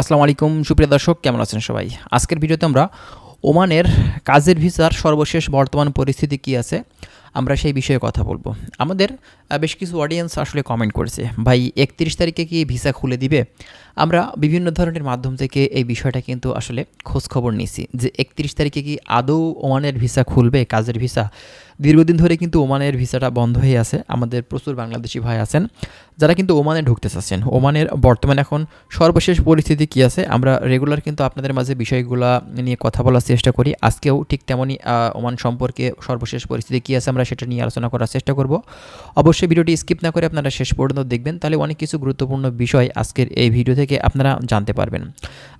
আসসালামু আলাইকুম, সুপ্রিয় দর্শক, কেমন আছেন সবাই? আজকের ভিডিওতে আমরা ওমানের কাজের ভিসার সর্বশেষ বর্তমান পরিস্থিতি কি আছে, আমরা সেই বিষয়ে কথা বলব। আমাদের বেশ কিছু অডিয়েন্স আসলে কমেন্ট করেছে, ভাই, একত্রিশ তারিখে কি ভিসা খুলে দিবে? আমরা বিভিন্ন ধরনের মাধ্যম থেকে এই বিষয়টা কিন্তু আসলে খোঁজ খবর নিছি যে একত্রিশ তারিখে কি আদৌ ওমানের ভিসা খুলবে, কাজের ভিসা? দীর্ঘদিন ধরে কিন্তু ওমানের ভিসাটা বন্ধ হয়ে আছে। আমাদের প্রচুর বাংলাদেশি ভাই আছেন, যারা কিন্তু ওমানে ঢুকতে চাচ্ছেন। ওমানের বর্তমানে এখন সর্বশেষ পরিস্থিতি কী আছে? আমরা রেগুলার কিন্তু আপনাদের মাঝে বিষয়গুলো নিয়ে কথা বলার চেষ্টা করি। আজকেও ঠিক তেমনই ওমান সম্পর্কে সর্বশেষ পরিস্থিতি কী আছে আমরা সেটা নিয়ে আলোচনা করার চেষ্টা করব। অবশ্যই ভিডিওটি স্কিপ না করে আপনারা শেষ পর্যন্ত দেখবেন। তাহলে অনেক কিছু গুরুত্বপূর্ণ বিষয় আজকের এই ভিডিও থেকে আপনারা জানতে পারবেন।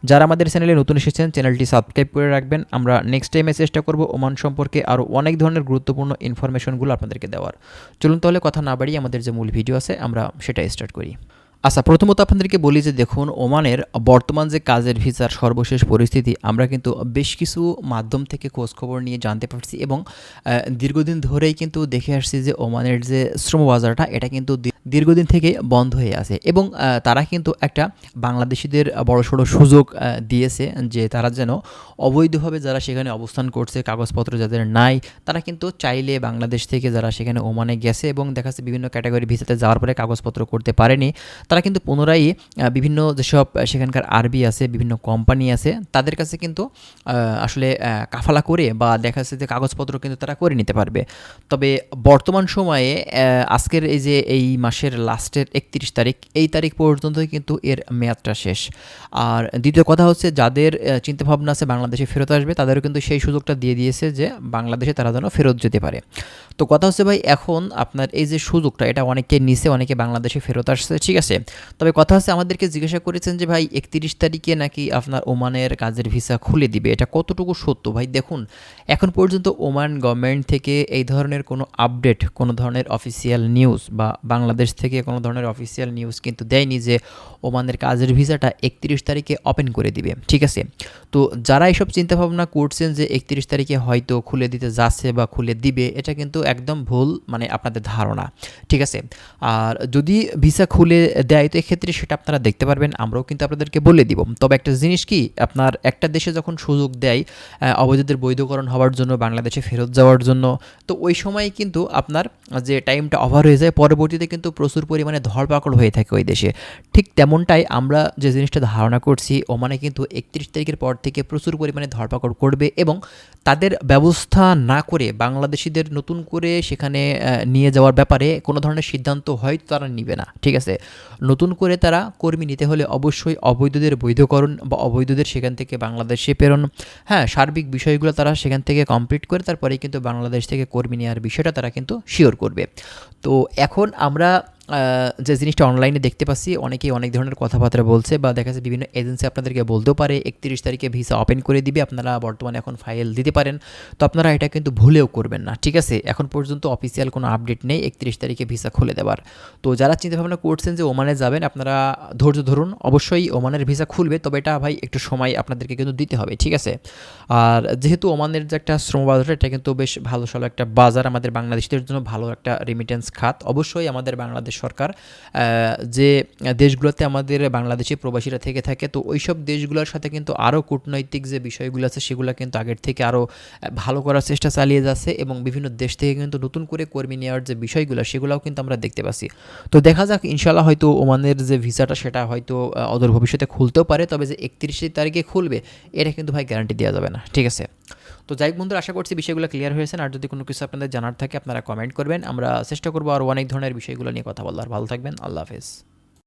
যারা আমাদের চ্যানেলে নতুন এসেছেন, চ্যানেলটি সাবস্ক্রাইব করে রাখবেন। আমরা নেক্সট টাইমে চেষ্টা করব ওমান সম্পর্কে আরও অনেক ধরনের গুরুত্বপূর্ণ ইনফরমেশনগুলো আপনাদেরকে দেওয়ার। চলুন তাহলে কথা না বাড়িয়ে আমাদের যে মূল ভিডিও আছে, আমরা সেটা স্টার্ট করি। আচ্ছা প্রথমত আপনাদেরকে বলি যে দেখুন, ওমানের বর্তমান যে কাজের ভিসার সর্বশেষ পরিস্থিতি, আমরা কিন্তু বেশ কিছু মাধ্যম থেকে খোঁজখবর নিয়ে জানতে পারছি এবং দীর্ঘদিন ধরেই কিন্তু দেখে আসছি যে ওমানের যে শ্রম বাজারটা এটা কিন্তু দীর্ঘদিন থেকে বন্ধ হয়ে আছে। এবং তারা কিন্তু একটা বাংলাদেশিদের বড়সড় সুযোগ দিয়েছে যে তারা যেন অবৈধভাবে যারা সেখানে অবস্থান করছে, কাগজপত্র যাদের নাই, তারা কিন্তু চাইলে বাংলাদেশ থেকে যারা সেখানে ওমানে গেছে এবং দেখা যাচ্ছে বিভিন্ন ক্যাটাগরি ভিসাতে যাওয়ার পরে কাগজপত্র করতে পারেনি, তারা কিন্তু পুনরায় বিভিন্ন যেসব সেখানকার আরবি আছে, বিভিন্ন কোম্পানি আছে, তাদের কাছে কিন্তু আসলে কাফালা করে বা দেখা যাচ্ছে যে কাগজপত্র কিন্তু তারা করে নিতে পারবে। তবে বর্তমান সময়ে আজকের এই যে এই মাসের লাস্টের একত্রিশ তারিখ, এই তারিখ পর্যন্ত কিন্তু এর মেয়াদটা শেষ। আর দ্বিতীয় কথা হচ্ছে, যাদের চিন্তাভাবনা আছে বাংলাদেশে ফেরত আসবে, তাদেরও কিন্তু সেই সুযোগটা দিয়ে দিয়েছে যে বাংলাদেশে তারা যেন ফেরত যেতে পারে। তো কথা হচ্ছে ভাই, এখন আপনার এই যে সুযোগটা, এটা অনেকে নিছে, অনেকে বাংলাদেশে ফেরত আসছে, ঠিক আছে? তবে কথা হচ্ছে আমাদেরকে জিজ্ঞাসা করেছেন যে ভাই, একত্রিশ তারিখে নাকি আপনার ওমানের কাজের ভিসা খুলে দিবে? এটা কতটুকু সত্য? ভাই, দেখুন, এখন পর্যন্ত ওমান গভর্নমেন্ট থেকে এই ধরনের কোনো আপডেট, কোনো ধরনের অফিসিয়াল নিউজ বা বাংলাদেশ থেকে কোনো ধরনের অফিসিয়াল নিউজ কিন্তু দেয়নি যে ওমানের কাজের ভিসাটা একত্রিশ তারিখে ওপেন করে দিবে, ঠিক আছে? তো যারা এসব চিন্তাভাবনা করছেন যে একত্রিশ তারিখে হয়তো খুলে দিতে যাচ্ছে বা খুলে দিবে, এটা কিন্তু একদম ভুল মানে আপনাদের ধারণা। ঠিক আছে? আর যদি ভিসা খুলে দেয়, তো এক্ষেত্রে সেটা আপনারা দেখতে পারবেন, আমরাও কিন্তু আপনাদেরকে বলে দিব। তবে একটা জিনিস কি, আপনার একটা দেশে যখন সুযোগ দেয় অবৈধদের বৈধকরণ হওয়ার জন্য, বাংলাদেশে ফেরত যাওয়ার জন্য, তো ওই সময় কিন্তু আপনার যে টাইমটা ওভার হয়ে যায়, পরবর্তীতে কিন্তু প্রচুর পরিমাণে ধরপাকড় হয়ে থাকে ওই দেশে। ঠিক তেমনটাই আমরা যে জিনিসটা ধারণা করছি, ওমানে কিন্তু একত্রিশ তারিখের পর থেকে প্রচুর পরিমাণে ধরপাকড় করবে এবং তাদের ব্যবস্থা না করে বাংলাদেশিদের নতুন করে সেখানে নিয়ে যাওয়ার ব্যাপারে কোনো ধরনের সিদ্ধান্ত হয়তো তারা নিবে না। ঠিক আছে? নতুন করে তারা কর্মী নিতে হলে অবশ্যই অবৈধদের বৈধকরণ বা অবৈধদের সেখান থেকে বাংলাদেশে প্রেরণ হ্যাঁ সার্বিক বিষয়গুলো তারা সেখান থেকে কমপ্লিট করে তারপরেই কিন্তু বাংলাদেশ থেকে কর্মী নেওয়ার বিষয়টা তারা কিন্তু শিওর করবে। তো এখন আমরা যে জিনিসটা অনলাইনে দেখতে পাচ্ছি, অনেকেই অনেক ধরনের কথাবার্তা বলছে বা দেখা যাচ্ছে বিভিন্ন এজেন্সি আপনাদেরকে বলতেও পারে, একত্রিশ তারিখে ভিসা ওপেন করে দিবে, আপনারা বর্তমানে এখন ফাইল দিতে পারেন। তো আপনারা এটা কিন্তু ভুলেও করবেন না, ঠিক আছে? এখন পর্যন্ত অফিসিয়াল কোনো আপডেট নেই, একত্রিশ তারিখে ভিসা খুলে দেওয়ার তো যারা চিন্তাভাবনা করছেন যে ওমানে যাবেন, আপনারা ধৈর্য ধরুন, অবশ্যই ওমানের ভিসা খুলবে, তবে এটা ভাই একটু সময় আপনাদেরকে কিন্তু দিতে হবে, ঠিক আছে? আর যেহেতু ওমানের যে একটা শ্রম বাজার, এটা কিন্তু বেশ ভালো সলো একটা বাজার আমাদের বাংলাদেশিদের জন্য ভালো একটা রেমিটেন্স খাত। অবশ্যই আমাদের বাংলাদেশ সরকার যে দেশগুলোতে আমাদের বাংলাদেশি প্রবাসীরা থেকে থাকে, তো ওই সব দেশগুলোর সাথে কিন্তু আরও কূটনৈতিক যে বিষয়গুলো আছে, সেগুলো কিন্তু আগের থেকে আরও ভালো করার চেষ্টা চালিয়ে যাচ্ছে এবং বিভিন্ন দেশ থেকে কিন্তু নতুন করে কর্মী নেওয়ার যে বিষয়গুলো, সেগুলোও কিন্তু আমরা দেখতে পাচ্ছি। তো দেখা যাক ইনশাল্লাহ হয়তো ওমানের যে ভিসাটা, সেটা হয়তো অদূর ভবিষ্যতে খুলতেও পারে, তবে যে একত্রিশ তারিখে খুলবে, এটা কিন্তু ভাই গ্যারান্টি দেওয়া যাবে না। ঠিক আছে? তো যাই বন্ধুরা, আশা করছি বিষয়গুলো ক্লিয়ার হয়েছে। আর যদি কোনো কিছু আপনাদের জানার থাকে, আপনারা কমেন্ট করবেন। আমরা চেষ্টা করব আর অনেক ধরনের বিষয়গুলো নিয়ে কথা বলার। ভালো থাকবেন। আল্লাহ হাফেজ।